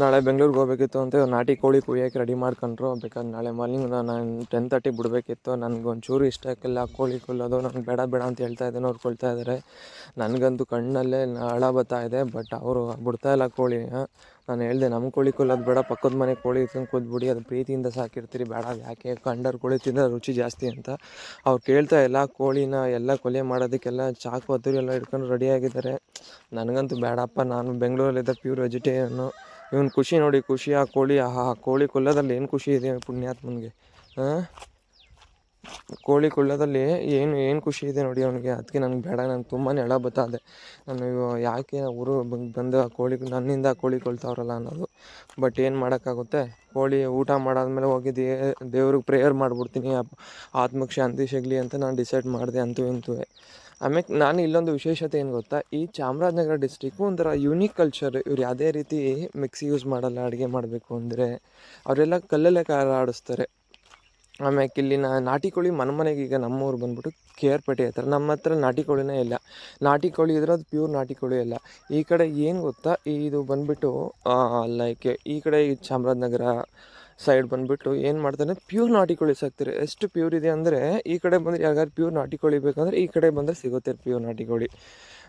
ನಾಳೆ ಬೆಂಗ್ಳೂರಿಗೆ ಹೋಗ್ಬೇಕಿತ್ತು ಅಂತ ನಾಟಿ ಕೋಳಿ ಕುಯ್ಯೋಕೆ ರೆಡಿ ಮಾಡ್ಕೊಂಡ್ರು. ಬೇಕಾದ್ರೆ ನಾಳೆ ಮಾರ್ನಿಂಗ್ ನಾನು ಟೆನ್ ತರ್ಟಿಗೆ ಬಿಡಬೇಕಿತ್ತು. ನನಗೆ ಒಂಚೂರು ಇಷ್ಟ ಆಗಿಲ್ಲ ಕೋಳಿ ಕೊಲ್ಲೋದು ನನಗೆ ಬೇಡ ಬೇಡ ಅಂತ ಹೇಳ್ತಾ ಇದ್ದೇನೆ. ಅವ್ರು ಕೊಳ್ತಾ ಇದ್ದಾರೆ ನನಗಂತೂ ಕಣ್ಣಲ್ಲೇ ಹಳ ಬರ್ತಾ ಇದೆ. ಬಟ್ ಅವರು ಬಿಡ್ತಾ ಇಲ್ಲ ಕೋಳಿ. ನಾನು ಹೇಳಿದೆ ನಮ್ಮ ಕೋಳಿ ಕೊಲ್ಲೋದು ಬೇಡ, ಪಕ್ಕದ ಮನೆ ಕೋಳಿ ಇಟ್ಕೊಂಡು ಬಿಡಿ ಅದು ಪ್ರೀತಿಯಿಂದ ಸಾಕಿರ್ತೀರಿ, ಬೇಡ, ಯಾಕೆ ಕಂಡರ್ ಕೋಳಿ ತಿಂದರೆ ರುಚಿ ಜಾಸ್ತಿ ಅಂತ. ಅವ್ರು ಕೇಳ್ತಾ ಎಲ್ಲ ಕೋಳಿನ ಎಲ್ಲ ಕೊಲೆ ಮಾಡೋದಕ್ಕೆಲ್ಲ ಚಾಕು ಹತ್ತೂರಿ ಎಲ್ಲ ಹಿಡ್ಕೊಂಡು ರೆಡಿಯಾಗಿದ್ದಾರೆ ನನಗಂತೂ ಬೇಡಪ್ಪ, ನಾನು ಬೆಂಗಳೂರಲ್ಲಿದ್ದ ಪ್ಯೂರ್ ವೆಜಿಟೇರಿಯನ್ನು ಇವನು ಖುಷಿ ನೋಡಿ, ಖುಷಿ, ಆ ಕೋಳಿ ಆ ಕೋಳಿ ಕೊಲ್ಲೋದ್ರಲ್ಲಿ ಏನು ಖುಷಿ ಇದೆ ಪುಣ್ಯಾತ್ಮನಿಗೆ, ಹಾಂ? ಕೋಳಿ ಕೊಳ್ಳೋದಲ್ಲಿ ಏನು ಏನು ಖುಷಿ ಇದೆ ನೋಡಿ ಅವನಿಗೆ. ಅದಕ್ಕೆ ನನಗೆ ಬೇಡ ನನಗೆ ತುಂಬಾ ಎಳ ಬತ್ತಾದೆ ನಾನು ಯಾಕೆ ಊರು ಬಂದು ಆ ಕೋಳಿ, ನನ್ನಿಂದ ಕೋಳಿ ಕೊಳ್ತಾವ್ರಲ್ಲ ಅನ್ನೋದು. ಬಟ್ ಏನು ಮಾಡೋಕ್ಕಾಗುತ್ತೆ? ಕೋಳಿ ಊಟ ಮಾಡಾದ್ಮೇಲೆ ಹೋಗಿ ದೇ, ದೇವ್ರಿಗೆ ಪ್ರೇಯರ್ ಮಾಡಿಬಿಡ್ತೀನಿ. ಆತ್ಮಕ್ಕೆ ಶಾಂತಿ ಸಿಗಲಿ ಅಂತ ನಾನು ಡಿಸೈಡ್ ಮಾಡಿದೆ ಅಂತೂ ಇಂತೂ. ಆಮೇಲೆ ನಾನು ಇಲ್ಲೊಂದು ವಿಶೇಷತೆ ಏನು ಗೊತ್ತಾ? ಈ ಚಾಮರಾಜನಗರ ಡಿಸ್ಟ್ರಿಕ್ಕು ಒಂಥರ ಯುನೀಕ್ ಕಲ್ಚರ್ ಇವ್ರು ಯಾವುದೇ ರೀತಿ ಮಿಕ್ಸಿ ಯೂಸ್ ಮಾಡಲ್ಲ, ಅಡುಗೆ ಮಾಡಬೇಕು ಅಂದರೆ. ಅವರೆಲ್ಲ ಕಲ್ಲಲ್ಲೇ ಕಾರ ಆಡಿಸ್ತಾರೆ ಆಮ್ಯಾಕೆ ಇಲ್ಲಿನ ನಾಟಿ ಕೋಳಿ ಮನೆ ಮನೆಗೆ ಈಗ ನಮ್ಮೂರು ಬಂದ್ಬಿಟ್ಟು ಕೆ ಆರ್ ಪೇಟೆ ಹತ್ರ. ನಮ್ಮ ಹತ್ರ ನಾಟಿ ಕೋಳಿನೇ ಇಲ್ಲ. ನಾಟಿ ಕೋಳಿ ಇದ್ರೆ ಅದು ಪ್ಯೂರ್ ನಾಟಿ ಕೋಳಿ ಅಲ್ಲ. ಈ ಕಡೆ ಏನು ಗೊತ್ತಾ? ಇದು ಬಂದ್ಬಿಟ್ಟು ಲೈಕ್ ಈ ಕಡೆ ಈ ಚಾಮರಾಜನಗರ ಸೈಡ್ ಬಂದುಬಿಟ್ಟು ಏನು ಮಾಡ್ತಾರೆ ಪ್ಯೂರ್ ನಾಟಿ ಕೋಳಿ ಸಾಕ್ತಾರೆ. ಎಷ್ಟು ಪ್ಯೂರ್ ಇದೆ ಅಂದರೆ ಈ ಕಡೆ ಬಂದರೆ ಯಾರಿಗಾದ್ರು ಪ್ಯೂರ್ ನಾಟಿ ಕೋಳಿ ಬೇಕಂದರೆ ಈ ಕಡೆ ಬಂದರೆ ಸಿಗುತ್ತೆ ಪ್ಯೂರ್ ನಾಟಿ ಕೋಳಿ.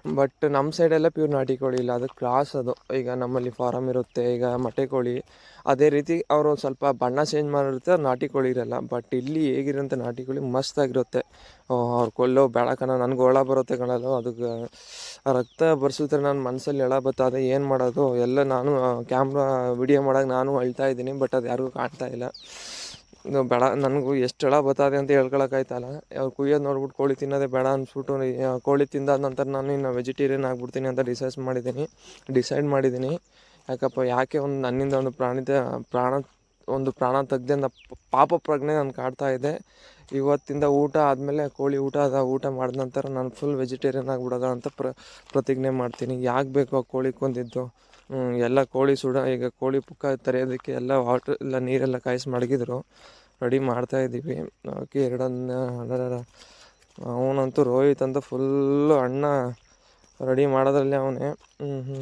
ಬಟ್ ನಮ್ಮ ಸೈಡೆಲ್ಲ ಪ್ಯೂರ್ ನಾಟಿ ಕೋಳಿ ಇಲ್ಲ. ಅದು ಕ್ರಾಸ್ ಅದು. ಈಗ ನಮ್ಮಲ್ಲಿ ಫಾರಮ್ ಇರುತ್ತೆ. ಈಗ ಮೊಟ್ಟೆ ಕೋಳಿ. ಅದೇ ರೀತಿ ಅವರು ಸ್ವಲ್ಪ ಬಣ್ಣ ಚೇಂಜ್ ಮಾಡಿರುತ್ತೆ. ನಾಟಿ ಕೋಳಿ ಇರಲ್ಲ. ಬಟ್ ಇಲ್ಲಿ ಹೇಗಿರೋಂಥ ನಾಟಿ ಕೋಳಿ ಮಸ್ತಾಗಿರುತ್ತೆ ಅವ್ರು ಕೊಲ್ಲೋ ಬೇಡ ಕಣ. ನನಗೆ ಒಳ ಬರುತ್ತೆ ಕಣಲು ಅದಕ್ಕೆ ರಕ್ತ ಬರ್ಸಿದ್ರೆ ನನ್ನ ಮನಸ್ಸಲ್ಲಿ ಎಳ ಬರ್ತದೆ ಏನು ಮಾಡೋದು? ಎಲ್ಲ ನಾನು ಕ್ಯಾಮ್ರಾ ವಿಡಿಯೋ ಮಾಡೋಕೆ ನಾನು ಅಳ್ತಾ ಇದ್ದೀನಿ. ಬಟ್ ಅದು ಯಾರಿಗೂ ಕಾಣ್ತಾ ಇಲ್ಲ. ಬೇಡ, ನನಗೂ ಎಷ್ಟು ಹೇಳ ಬರ್ತದೆ ಅಂತ ಹೇಳ್ಕೊಳಕ್ಕಾಯ್ತಲ್ಲ. ಅವ್ರು ಕುಯ್ಯೋದು ನೋಡ್ಬಿಟ್ಟು ಕೋಳಿ ತಿನ್ನೋದೇ ಬೇಡ ಅನ್ಸ್ಬಿಟ್ಟು ಕೋಳಿ ತಿಂದಾದ ನಂತರ ನಾನು ಇನ್ನು ವೆಜಿಟೇರಿಯನ್ ಆಗ್ಬಿಡ್ತೀನಿ ಅಂತ ಡಿಸೈಸ್ ಮಾಡಿದ್ದೀನಿ, ಡಿಸೈಡ್ ಮಾಡಿದ್ದೀನಿ. ಯಾಕಪ್ಪ, ಯಾಕೆ ಒಂದು ನನ್ನಿಂದ ಒಂದು ಪ್ರಾಣಿದ, ಪ್ರಾಣ, ಒಂದು ಪ್ರಾಣ ತೆಗ್ದಿಂದ ಪಾಪ ಪ್ರಜ್ಞೆ ನಾನು ಕಾಡ್ತಾ ಇದೆ. ಇವತ್ತಿಂದ ಊಟ ಆದಮೇಲೆ ಕೋಳಿ ಊಟ ಅದ, ಊಟ ಮಾಡಿದ ನಂತರ ನಾನು ಫುಲ್ ವೆಜಿಟೇರಿಯನ್ ಆಗಿಬಿಡೋದ ಅಂತ ಪ್ರ, ಪ್ರತಿಜ್ಞೆ ಮಾಡ್ತೀನಿ. ಯಾಕೆ ಬೇಕು ಆ ಕೋಳಿ ಕೊಂದಿದ್ದು? ಎಲ್ಲ ಕೋಳಿ ಸುಡ, ಈಗ ಕೋಳಿ ಪುಕ್ಕ ತರೆಯೋದಕ್ಕೆ ಎಲ್ಲ ವಾಟ್ರ್ ಎಲ್ಲ ನೀರೆಲ್ಲ ಕಾಯಿಸಿ ಮಡಗಿದ್ರು. ರೆಡಿ ಮಾಡ್ತಾಯಿದ್ದೀವಿ ಓಕೆ ಎರಡನ್ನ ಅವನಂತೂ ರೋಹಿತ್ ಅಂತ ಫುಲ್ಲು ಅಣ್ಣ ರೆಡಿ ಮಾಡೋದ್ರಲ್ಲಿ ಅವನೇ. ಹ್ಞೂ ಹ್ಞೂ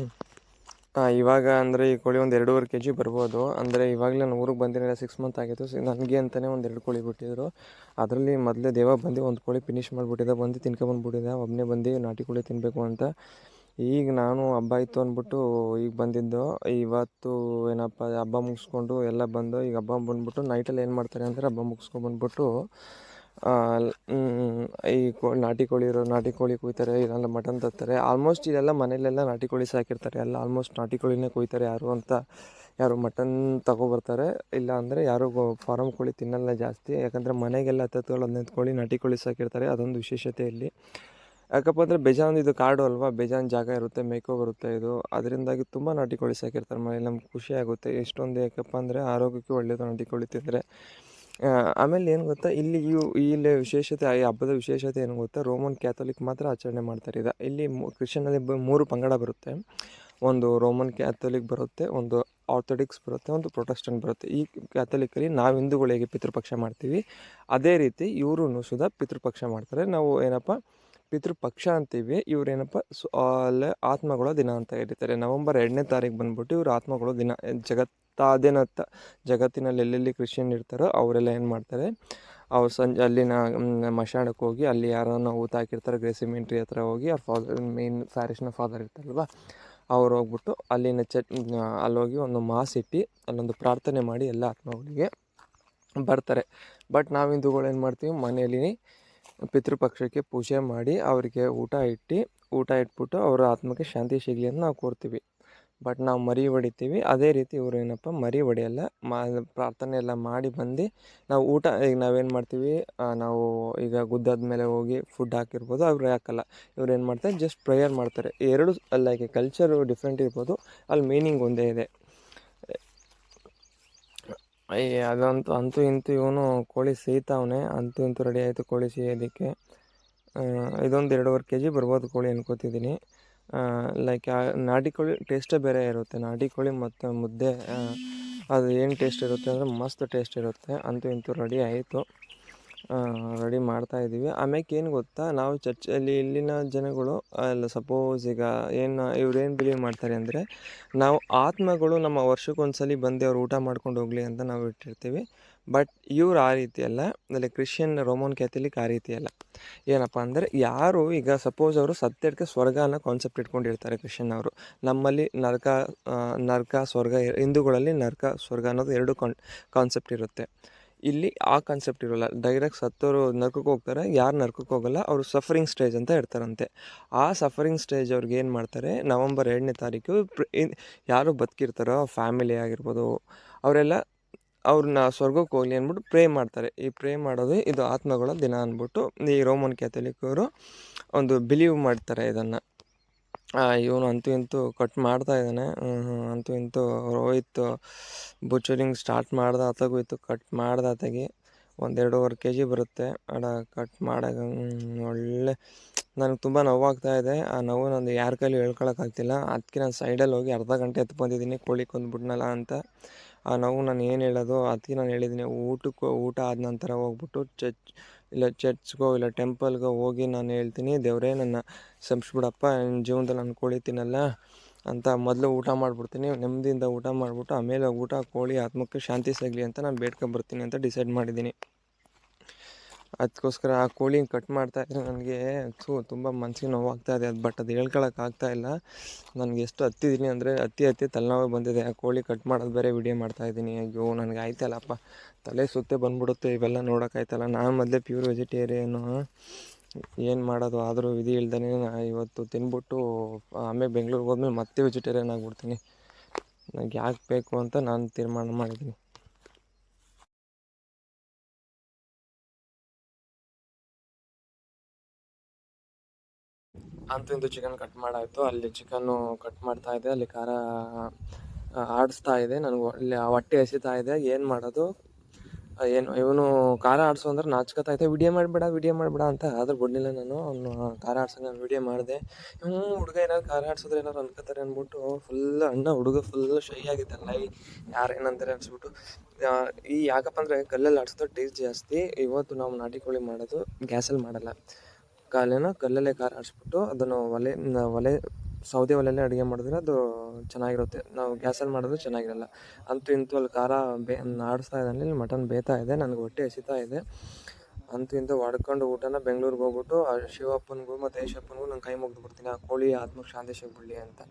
ಇವಾಗ ಅಂದರೆ ಈ ಕೋಳಿ ಒಂದು ಎರಡೂವರೆ ಕೆ ಜಿ ಬರ್ಬೋದು. ಅಂದರೆ ಇವಾಗಲೇ ನಾನು ಊರಿಗೆ ಬಂದಿರಲಿಲ್ಲ ಸಿಕ್ಸ್ ಮಂತ್ ಆಗಿತ್ತು. ಸೊ, ನನಗೆ ಅಂತಲೇ ಒಂದು ಎರಡು ಕೋಳಿ ಬಿಟ್ಟಿದ್ರು. ಅದರಲ್ಲಿ ಮೊದಲೇ ದೇವ ಬಂದು ಒಂದು ಕೋಳಿ ಫಿನಿಶ್ ಮಾಡಿಬಿಟ್ಟಿದ್ದೆ ಬಂದು ತಿನ್ಕೊಂಬಂದ್ಬಿಟ್ಟಿದ್ದೆ ಒಬ್ಬನೇ ಬಂದು ನಾಟಿ ಕೋಳಿ ತಿನ್ನಬೇಕು ಅಂತ. ಈಗ ನಾನು ಹಬ್ಬ ಇತ್ತು ಅಂದ್ಬಿಟ್ಟು ಈಗ ಬಂದಿದ್ದು, ಇವತ್ತು ಏನಪ್ಪ, ಹಬ್ಬ ಮುಗಿಸ್ಕೊಂಡು ಎಲ್ಲ ಬಂದು ಈಗ ಹಬ್ಬ ಬಂದ್ಬಿಟ್ಟು ನೈಟಲ್ಲಿ ಏನು ಮಾಡ್ತಾರೆ ಅಂದರೆ ಹಬ್ಬ ಮುಗಿಸ್ಕೊಂಡ್ಬಂದ್ಬಿಟ್ಟು ಈ ಕೋ, ನಾಟಿ ಕೋಳಿ ಇರೋ, ನಾಟಿ ಕೋಳಿ ಕೊಯ್ತಾರೆ ಇಲ್ಲ ಮಟನ್ ತರ್ತಾರೆ. ಆಲ್ಮೋಸ್ಟ್ ಇದೆಲ್ಲ ಮನೇಲೆಲ್ಲ ನಾಟಿ ಕೋಳಿ ಸಾಕಿರ್ತಾರೆ. ಎಲ್ಲ ಆಲ್ಮೋಸ್ಟ್ ನಾಟಿ ಕೋಳಿನೇ ಕೊಯ್ತಾರೆ ಯಾರು ಅಂತ. ಯಾರು ಮಟನ್ ತಗೊಬರ್ತಾರೆ. ಇಲ್ಲ ಅಂದರೆ ಯಾರು ಫಾರಮ್ ಕೋಳಿ ತಿನ್ನಲ್ಲ ಜಾಸ್ತಿ. ಯಾಕಂದರೆ ಮನೆಗೆಲ್ಲ ಹತ್ತತ್ತುಗಳು ಹದಿನೈದು ಕೋಳಿ ನಾಟಿ ಕೋಳಿ ಸಾಕಿರ್ತಾರೆ. ಅದೊಂದು ವಿಶೇಷತೆ ಇಲ್ಲಿ. ಯಾಕಪ್ಪ ಅಂದರೆ ಬೇಜಾನ್ ಇದು ಕಾಡು ಅಲ್ವಾ? ಬೇಜಾನ್ ಜಾಗ ಇರುತ್ತೆ ಮೇಕೋ ಬರುತ್ತೆ ಇದು. ಅದರಿಂದಾಗಿ ತುಂಬ ನಾಟಿ ಕೋಳಿ ಸಾಕಿರ್ತಾರೆ ಮನೇಲಿ ನಮ್ಗೆ ಖುಷಿ ಆಗುತ್ತೆ. ಎಷ್ಟೊಂದು ಯಾಕಪ್ಪ ಅಂದರೆ ಆರೋಗ್ಯಕ್ಕೆ ಒಳ್ಳೆಯದು ನಾಟಿ ಕೋಳಿ ತಿಂದರೆ. ಆಮೇಲೆ ಏನು ಗೊತ್ತಾ? ಇಲ್ಲಿ ಇವು ಇಲ್ಲಿ ವಿಶೇಷತೆ, ಈ ಹಬ್ಬದ ವಿಶೇಷತೆ ಏನು ಗೊತ್ತಾ? ರೋಮನ್ ಕ್ಯಾಥೋಲಿಕ್ ಮಾತ್ರ ಆಚರಣೆ ಮಾಡ್ತಾರೆ. ಇದು ಇಲ್ಲಿ ಕ್ರಿಶ್ಚಿಯನಲ್ಲಿ ಮೂರು ಪಂಗಡ ಬರುತ್ತೆ. ಒಂದು ರೋಮನ್ ಕ್ಯಾಥೋಲಿಕ್ ಬರುತ್ತೆ, ಒಂದು ಆರ್ಥೋಡಿಕ್ಸ್ ಬರುತ್ತೆ, ಒಂದು ಪ್ರೊಟೆಸ್ಟೆಂಟ್ ಬರುತ್ತೆ. ಈ ಕ್ಯಾಥೋಲಿಕ್ಕಲ್ಲಿ ನಾವು ಹಿಂದೂಗಳಿಗೆ ಪಿತೃಪಕ್ಷ ಮಾಡ್ತೀವಿ, ಅದೇ ರೀತಿ ಇವರು ಸುಧಾ ಪಿತೃಪಕ್ಷ ಮಾಡ್ತಾರೆ. ನಾವು ಏನಪ್ಪ? ಪಿತೃಪಕ್ಷ ಅಂತೀವಿ. ಇವರೇನಪ್ಪ ಸು ಆತ್ಮಗಳ ದಿನ ಅಂತ ಹೇಳ್ತಾರೆ ನವಂಬರ್ ಎರಡನೇ ತಾರೀಕು ಬಂದ್ಬಿಟ್ಟು ಇವರು ಆತ್ಮಗಳ ದಿನ ಜಗತ್ತಾದ್ಯಂತ ಜಗತ್ತಿನಲ್ಲಿ ಎಲ್ಲೆಲ್ಲಿ ಕ್ರಿಶ್ಚಿಯನ್ ಇರ್ತಾರೋ ಅವರೆಲ್ಲ ಏನು ಮಾಡ್ತಾರೆ? ಅವ್ರು ಸಂಜೆ ಅಲ್ಲಿನ ಮಶಾಣಕ್ಕೆ ಹೋಗಿ ಅಲ್ಲಿ ಯಾರನ್ನ ಊತ ಹಾಕಿರ್ತಾರೆ ಗ್ರೆಸಿಮೆಂಟ್ರಿ ಹತ್ರ ಹೋಗಿ ಅವ್ರ ಫಾದರ್ ಮೇನ್ ಫ್ಯಾರಿಶ್ನ ಫಾದರ್ ಇರ್ತಾರಲ್ವ, ಅವ್ರು ಹೋಗ್ಬಿಟ್ಟು ಅಲ್ಲಿನ ಚಟ್ ಅಲ್ಲೋಗಿ ಒಂದು ಮಾಸ್ ಇಟ್ಟು ಅಲ್ಲೊಂದು ಪ್ರಾರ್ಥನೆ ಮಾಡಿ ಎಲ್ಲ ಆತ್ಮಗಳಿಗೆ ಬರ್ತಾರೆ. ಬಟ್ ನಾವು ಹಿಂದೂಗಳು ಏನು ಮಾಡ್ತೀವಿ? ಮನೆಯಲ್ಲಿ ಪಿತೃಪಕ್ಷಕ್ಕೆ ಪೂಜೆ ಮಾಡಿ ಅವರಿಗೆ ಊಟ ಇಟ್ಟು, ಊಟ ಇಟ್ಬಿಟ್ಟು ಅವರ ಆತ್ಮಕ್ಕೆ ಶಾಂತಿ ಸಿಗಲಿ ಅಂತ ನಾವು ಕೋರ್ತೀವಿ. ಬಟ್ ನಾವು ಮರಿ ಹೊಡಿತೀವಿ. ಅದೇ ರೀತಿ ಇವರು ಏನಪ್ಪ ಮರಿ ಹೊಡೆಯಲ್ಲ. ಮಾ ಪ್ರಾರ್ಥನೆ ಎಲ್ಲ ಮಾಡಿ ಬಂದು ನಾವು ಊಟ ಈಗ ನಾವೇನು ಮಾಡ್ತೀವಿ ನಾವು ಈಗ ಗುದ್ದಾದ ಮೇಲೆ ಹೋಗಿ ಫುಡ್ ಹಾಕಿರ್ಬೋದು, ಅವ್ರು ಹಾಕಲ್ಲ. ಇವ್ರು ಏನು ಮಾಡ್ತಾರೆ ಜಸ್ಟ್ ಪ್ರೇಯರ್ ಮಾಡ್ತಾರೆ. ಎರಡು ಲೈಕ್ ಕಲ್ಚರು ಡಿಫ್ರೆಂಟ್ ಇರ್ಬೋದು. ಅಲ್ಲಿ ಮೀನಿಂಗ್ ಒಂದೇ ಇದೆ. ಅಯ್ಯ ಅದಂತೂ, ಅಂತೂ ಇಂತೂ ಇವನು ಕೋಳಿ ಸೇಯ್ತಾವನೆ ಅಂತೂ ಇಂತೂ ರೆಡಿ ಆಯಿತು ಕೋಳಿ ಸೇಯೋದಕ್ಕೆ. ಇದೊಂದು ಎರಡೂವರೆ ಕೆ ಜಿ ಬರ್ಬೋದು ಕೋಳಿ ಅನ್ಕೋತಿದ್ದೀನಿ. ಲೈಕ್ ನಾಟಿ ಕೋಳಿ ಟೇಸ್ಟೇ ಬೇರೆ ಇರುತ್ತೆ. ನಾಟಿ ಕೋಳಿ ಮತ್ತು ಮುದ್ದೆ ಅದು ಏನು ಟೇಸ್ಟ್ ಇರುತ್ತೆ ಅಂದರೆ ಮಸ್ತ್ ಟೇಸ್ಟ್ ಇರುತ್ತೆ. ಅಂತೂ ಇಂತೂ ರೆಡಿ ಆಯಿತು. ರೆಡಿ ಮಾಡ್ತಾ ಇದ್ದೀವಿ ಆಮ್ಯಾಕೆ ಏನು ಗೊತ್ತಾ, ನಾವು ಚರ್ಚಲ್ಲಿ ಇಲ್ಲಿನ ಜನಗಳು ಎಲ್ಲ ಸಪೋಸ್ ಈಗ ಏನು ಇವ್ರೇನು ಬಿಲೀವ್ ಮಾಡ್ತಾರೆ ಅಂದರೆ, ನಾವು ಆತ್ಮಗಳು ನಮ್ಮ ವರ್ಷಕ್ಕೊಂದ್ಸಲಿ ಬಂದು ಅವ್ರು ಊಟ ಮಾಡ್ಕೊಂಡು ಹೋಗಲಿ ಅಂತ ನಾವು ಇಟ್ಟಿರ್ತೀವಿ. ಬಟ್ ಇವ್ರು ಆ ರೀತಿ ಅಲ್ಲ ಅಂದರೆ ಕ್ರಿಶ್ಚಿಯನ್, ರೋಮನ್, ಕ್ಯಾಥಲಿಕ್ ಆ ರೀತಿ ಅಲ್ಲ ಏನಪ್ಪ ಅಂದರೆ ಯಾರು ಈಗ ಸಪೋಸ್ ಅವರು ಸತ್ಯಕ್ಕೆ ಸ್ವರ್ಗ ಅನ್ನೋ ಕಾನ್ಸೆಪ್ಟ್ ಇಟ್ಕೊಂಡಿರ್ತಾರೆ ಕ್ರಿಶ್ಚಿಯನ್ ಅವರು. ನಮ್ಮಲ್ಲಿ ನರಕ ನರಕ, ಸ್ವರ್ಗ, ಹಿಂದೂಗಳಲ್ಲಿ ನರಕ, ಸ್ವರ್ಗ ಅನ್ನೋದು ಎರಡು ಕಾನ್ ಕಾನ್ಸೆಪ್ಟ್ ಇರುತ್ತೆ. ಇಲ್ಲಿ ಆ ಕಾನ್ಸೆಪ್ಟ್ ಇರೋಲ್ಲ. ಡೈರೆಕ್ಟ್ ಸತ್ತೋರು ನರ್ಕಕ್ಕೆ ಹೋಗ್ತಾರೆ, ಯಾರು ನರ್ಕಕ್ಕೆ ಹೋಗಲ್ಲ, ಅವರು ಸಫರಿಂಗ್ ಸ್ಟೇಜ್ ಅಂತ ಇರ್ತಾರಂತೆ ಆ ಸಫರಿಂಗ್ ಸ್ಟೇಜ್ ಅವ್ರಿಗೆ ಏನು ಮಾಡ್ತಾರೆ? ನವಂಬರ್ ಎರಡನೇ ತಾರೀಕು ಯಾರು ಬದುಕಿರ್ತಾರೋ ಫ್ಯಾಮಿಲಿ ಆಗಿರ್ಬೋದು, ಅವರೆಲ್ಲ ಅವ್ರನ್ನ ಸ್ವರ್ಗಕ್ಕೆ ಹೋಗ್ಲಿ ಅಂದ್ಬಿಟ್ಟು ಪ್ರೇ ಮಾಡ್ತಾರೆ. ಈ ಪ್ರೇ ಮಾಡೋದು ಇದು ಆತ್ಮಗಳ ದಿನ ಅಂದ್ಬಿಟ್ಟು ಈ ರೋಮನ್ ಕ್ಯಾಥಲಿಕರು ಒಂದು ಬಿಲೀವ್ ಮಾಡ್ತಾರೆ ಇದನ್ನು. ಇವನು ಅಂತೂ ಇಂತೂ ಕಟ್ ಮಾಡ್ತಾ ಇದ್ದಾನೆ. ಅಂತೂ ಇಂತೂ ಹೋಯ್ತು ಬುಚರಿಂಗ್ ಸ್ಟಾರ್ಟ್ ಮಾಡ್ದೆ ಇತ್ತು ಕಟ್ ಮಾಡ್ದೆ ಆತಗೆ ಒಂದೆರಡೂವರೆ ಕೆ ಜಿ ಬರುತ್ತೆ. ಅಡ ಕಟ್ ಮಾಡಾಗ ಒಳ್ಳೆ ನನಗೆ ತುಂಬ ನೋವಾಗ್ತಾ ಇದೆ. ಆ ನೋವು ನಂದು ಯಾರ ಕೈಲೂ ಹೇಳ್ಕೊಳಕ್ಕಾಗ್ತಿಲ್ಲ ಅದಕ್ಕೆ ನಾನು ಸೈಡಲ್ಲಿ ಹೋಗಿ ಅರ್ಧ ಗಂಟೆ ಎತ್ತು ಬಂದಿದ್ದೀನಿ ಕೋಳಿ ಕೊಂದ್ಬಿಟ್ನಲ್ಲ ಅಂತ. ಆ ನೋವು ನಾನು ಏನು ಹೇಳೋದು ಅದಕ್ಕೆ ನಾನು ಹೇಳಿದ್ದೀನಿ ಊಟಕ್ಕೆ, ಊಟ ಆದ ನಂತರ ಹೋಗ್ಬಿಟ್ಟು ಚರ್ಚ್, ಇಲ್ಲ ಚರ್ಚ್ಗೋ, ಇಲ್ಲ ಟೆಂಪಲ್ಗೋ ಹೋಗಿ ನಾನು ಹೇಳ್ತೀನಿ, ದೇವರೇ ನನ್ನ ಸಂಸ್ಬಿಡಪ್ಪ ನನ್ನ ಜೀವನದಲ್ಲಿ ನಾನು ಕುಳಿತೀನಲ್ಲ ಅಂತ ಮೊದಲು ಊಟ ಮಾಡಿಬಿಡ್ತೀನಿ, ನೆಮ್ಮದಿಯಿಂದ ಊಟ ಮಾಡಿಬಿಟ್ಟು ಆಮೇಲೆ ಊಟ, ಕೋಳಿ, ಆತ್ಮಕ್ಕೆ ಶಾಂತಿ ಸಿಗಲಿ ಅಂತ ನಾನು ಬೇಡ್ಕೊಂಬರ್ತೀನಿ ಅಂತ ಡಿಸೈಡ್ ಮಾಡಿದ್ದೀನಿ ಅದಕ್ಕೋಸ್ಕರ ಆ ಕೋಳಿನ ಕಟ್ ಮಾಡ್ತಾ ಇದ್ರೆ ನನಗೆ, ಥೂ, ತುಂಬ ಮನ್ಸಿಗೆ ನೋವಾಗ್ತಾ ಇದೆ. ಅದು ಬಟ್ ಅದು ಹೇಳ್ಕೊಳಕ್ಕೆ ಆಗ್ತಾ ಇಲ್ಲ. ನನಗೆ ಎಷ್ಟು ಹತ್ತಿದ್ದೀನಿ ಅಂದರೆ ಹತ್ತಿ ಹತ್ತಿ ತಲೆನೋವು ಬಂದಿದೆ. ಆ ಕೋಳಿ ಕಟ್ ಮಾಡೋದು ಬೇರೆ ವಿಡಿಯೋ ಮಾಡ್ತಾ ಇದ್ದೀನಿ. ಅಯ್ಯೋ, ನನಗೆ ಆಯ್ತಲ್ಲಪ್ಪ. ತಲೆ ಸುತ್ತೆ ಬಂದ್ಬಿಡುತ್ತೆ. ಇವೆಲ್ಲ ನೋಡೋಕ್ಕಾಯ್ತಲ್ಲ ನಾನು ಮೊದಲೇ ಪ್ಯೂರ್ ವೆಜಿಟೇರಿಯನ್ನು ಏನು ಮಾಡೋದು? ಆದರೂ ವಿಧಿ ಇಲ್ದೇ ಇವತ್ತು ತಿನ್ಬಿಟ್ಟು ಆಮೇಲೆ ಬೆಂಗ್ಳೂರಿಗೆ ಹೋದ್ಮೇಲೆ ಮತ್ತೆ ವೆಜಿಟೇರಿಯನ್ ಆಗಿಬಿಡ್ತೀನಿ. ನನಗೆ ಯಾಕೆ ಬೇಕು ಅಂತ ನಾನು ತೀರ್ಮಾನ ಮಾಡಿದ್ದೀನಿ. ಅಂತೂ ಇಂತೂ ಚಿಕನ್ ಕಟ್ ಮಾಡಾಯಿತು. ಅಲ್ಲಿ ಚಿಕನ್ನು ಕಟ್ ಮಾಡ್ತಾ ಇದೆ. ಅಲ್ಲಿ ಖಾರ ಆಡಿಸ್ತಾ ಇದೆ. ನನಗೆ ಒಳ್ಳೆ ಹೊಟ್ಟೆ ಹಸಿತಾ ಇದೆ. ಏನು ಮಾಡೋದು? ಏನು, ಇವನು ಖಾರ ಆಡಿಸು ಅಂದ್ರೆ ನಾಚ್ಕೊತಾ ಇದೆ. ವಿಡಿಯೋ ಮಾಡಬೇಡ ವಿಡಿಯೋ ಮಾಡಬೇಡ ಅಂತ ಆದ್ರೆ ಬಿಡಲಿಲ್ಲ ನಾನು. ಅವನು ಖಾರ ಆಡ್ಸಂಗೆ ನಾನು ವಿಡಿಯೋ ಮಾಡಿದೆ. ಹ್ಞೂ ಹುಡುಗ ಏನಾದ್ರು ಖಾರ ಆಡ್ಸಿದ್ರೆ ಏನಾದ್ರು ಅನ್ಕೋತಾರೆ ಅಂದ್ಬಿಟ್ಟು ಫುಲ್ ಅಣ್ಣ ಹುಡುಗ ಫುಲ್ ಶೈ ಆಗಿದ್ದಲ್ಲ ಯಾರು ಏನಂತಾರೆ ಅನ್ಸ್ಬಿಟ್ಟು. ಈ ಯಾಕಪ್ಪ ಅಂದರೆ ಕಲ್ಲಲ್ಲಿ ಆಡಿಸೋದು ಟೇಸ್ಟ್ ಜಾಸ್ತಿ. ಇವತ್ತು ನಾವು ನಾಟಿ ಕೋಳಿ ಮಾಡೋದು, ಗ್ಯಾಸಲ್ಲಿ ಮಾಡಲ್ಲ. ಕಾಲೇನ ಕಲ್ಲಲ್ಲೇ ಖಾರ ಆಡಿಸ್ಬಿಟ್ಟು ಅದನ್ನು ಒಲೆ ಒಲೆ, ಸೌದೆ ಒಲೆಯಲ್ಲೇ ಅಡುಗೆ ಮಾಡಿದ್ರೆ ಅದು ಚೆನ್ನಾಗಿರುತ್ತೆ. ನಾವು ಗ್ಯಾಸಲ್ಲಿ ಮಾಡಿದ್ರೆ ಚೆನ್ನಾಗಿರಲ್ಲ. ಅಂತೂ ಇಂತೂ ಅಲ್ಲಿ ಖಾರ ಬೇ ಆಡಿಸ್ತಾ ಇದ್ದಾನೆ, ಇಲ್ಲಿ ಮಟನ್ ಬೇಯ್ತಾ ಇದೆ, ನನಗೆ ಹೊಟ್ಟೆ ಹಸಿತಾ ಇದೆ. ಅಂತೂ ಇಂತೂ ಹೊಡ್ಕೊಂಡು ಊಟನ ಬೆಂಗ್ಳೂರಿಗೆ ಹೋಗ್ಬಿಟ್ಟು ಶಿವಪ್ಪನಿಗೂ ಮತ್ತು ಯಶಪ್ಪನಿಗೂ ನಂಗೆ ಕೈ ಮುಗಿದು ಬಿಡ್ತೀನಿ. ಆ ಕೋಳಿ ಆತ್ಮಕ್ಕೆ ಶಾಂತಿ ಸಿಗ್ಬಿಡಲಿ ಅಂತ.